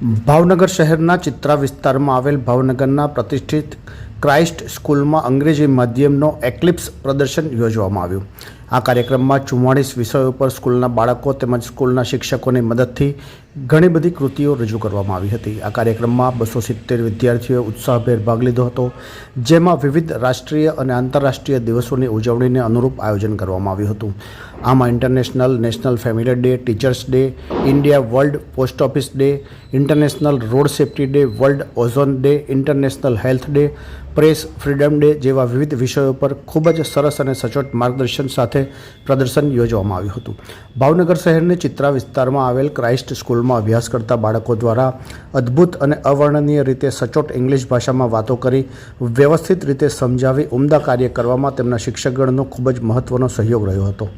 ભાવનગર શહેરના ચિત્રા વિસ્તારમાં આવેલ ભાવનગરના પ્રતિષ્ઠિત ક્રાઇસ્ટ સ્કૂલમાં અંગ્રેજી માધ્યમનો એક્લિપ્સ પ્રદર્શન યોજવામાં આવ્યું. આ કાર્યક્રમમાં ચુમ્માળીસ વિષયો પર સ્કૂલના બાળકો તેમજ સ્કૂલના શિક્ષકોની મદદથી ઘણી બધી કૃતિઓ રજૂ કરવામાં આવી હતી. આ કાર્યક્રમમાં બસો સિત્તેર વિદ્યાર્થીઓએ ઉત્સાહભેર ભાગ લીધો હતો. જેમાં વિવિધ રાષ્ટ્રીય અને આંતરરાષ્ટ્રીય દિવસોની ઉજવણીને અનુરૂપ આયોજન કરવામાં આવ્યું હતું. આમાં international national family day, teachers day, India world post office day, international road safety day, world ozone day, international health day, press freedom day જેવા વિવિધ વિષયો પર ખૂબ જ સરસ અને સચોટ માર્ગદર્શન સાથે પ્રદર્શન યોજવામાં આવ્યું હતું. ભાવનગર શહેરની ચિત્રા વિસ્તારમાં આવેલ ક્રાઇસ્ટ સ્કૂલમાં અભ્યાસ કરતા બાળકો દ્વારા અદ્ભુત અને અવર્ણનીય રીતે સચોટ ઇંગ્લિશ ભાષામાં વાતો કરી, વ્યવસ્થિત રીતે સમજાવી, ઉમદા કાર્ય કરવામાં તેમના શિક્ષકગણનો ખૂબ જ મહત્ત્વનો સહયોગ રહ્યો હતો.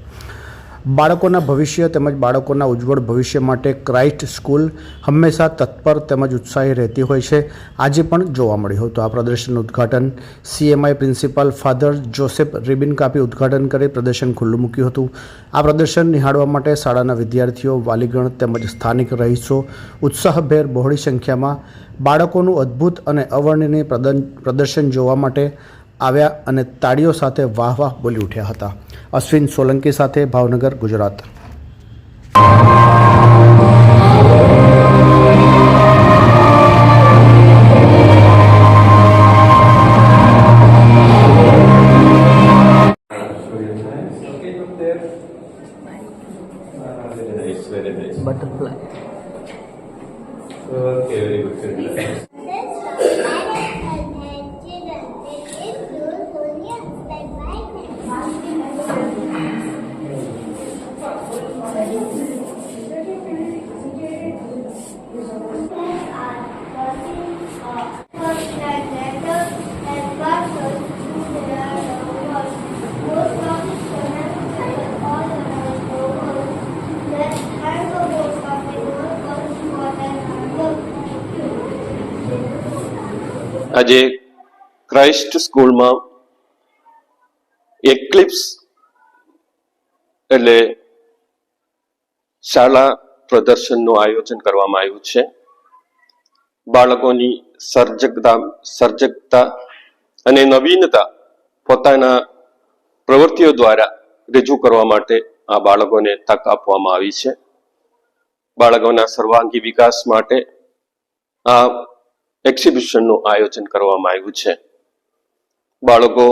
બાળકોના ભવિષ્ય તેમજ બાળકોના ઉજ્જવળ ભવિષ્ય માટે ક્રાઇસ્ટ સ્કૂલ હંમેશા તત્પર તેમજ ઉત્સાહી રહેતી હોય છે. આજે પણ જોવા મળ્યું હતું. આ પ્રદર્શનનું ઉદ્ઘાટન CMI principal father Joseph ribbon કાપી ઉદ્ઘાટન કરી પ્રદર્શન ખુલ્લું મૂક્યું હતું. આ પ્રદર્શન નિહાળવા માટે શાળાના વિદ્યાર્થીઓ, વાલીગણ તેમજ સ્થાનિક રહીશો ઉત્સાહભેર બહોળી સંખ્યામાં બાળકોનું અદ્ભુત અને અવર્ણનીય પ્રદર્શન જોવા માટે આવ્યા અને તાળીઓ સાથે વાહ વાહ બોલી ઉઠ્યા હતા અશ્વિન સોલંકી સાથે Bhavnagar Gujarat. Ah, butterfly. Okay, very good, આજે ક્રાઇસ્ટ સ્કૂલમાં એક્લિપ્સ એટલે શાળા પ્રદર્શનનું આયોજન કરવામાં આવ્યું છે. બાળકોની સર્જકતા સર્જકતા અને નવીનતા પોતાના પ્રવૃત્તિઓ દ્વારા રજૂ કરવા માટે આ બાળકોને તક આપવામાં આવી છે. બાળકોના સર્વાંગી વિકાસ માટે આ એક્ઝિબિશનનું આયોજન કરવામાં આવ્યું છે. બાળકો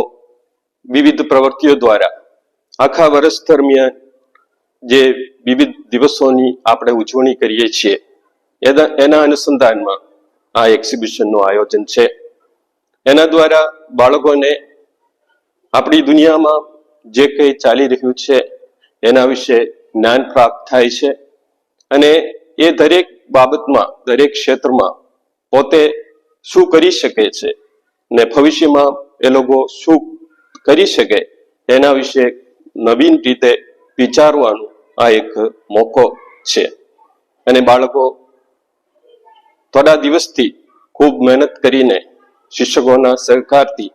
વિવિધ પ્રવૃત્તિઓ દ્વારા આખા વર્ષ દરમિયાન જે વિવિધ દિવસોની આપણે ઉજવણી કરીએ છીએ, એના અનુસંધાનમાં આ એક્ઝિબિશનનું આયોજન છે. એના દ્વારા બાળકોને આપણી દુનિયામાં જે કંઈ ચાલી રહ્યું છે, એના વિશે જ્ઞાન પ્રાપ્ત થાય છે અને એ દરેક બાબતમાં, દરેક ક્ષેત્રમાં પોતે શું કરી શકે છે ને ભવિષ્યમાં એ લોકો શું કરી શકે એના વિશે નવીન રીતે વિચારવાનો આ એક મોકો છે. અને બાળકો થોડા દિવસથી ખૂબ મહેનત કરીને શિક્ષકોના સહકારથી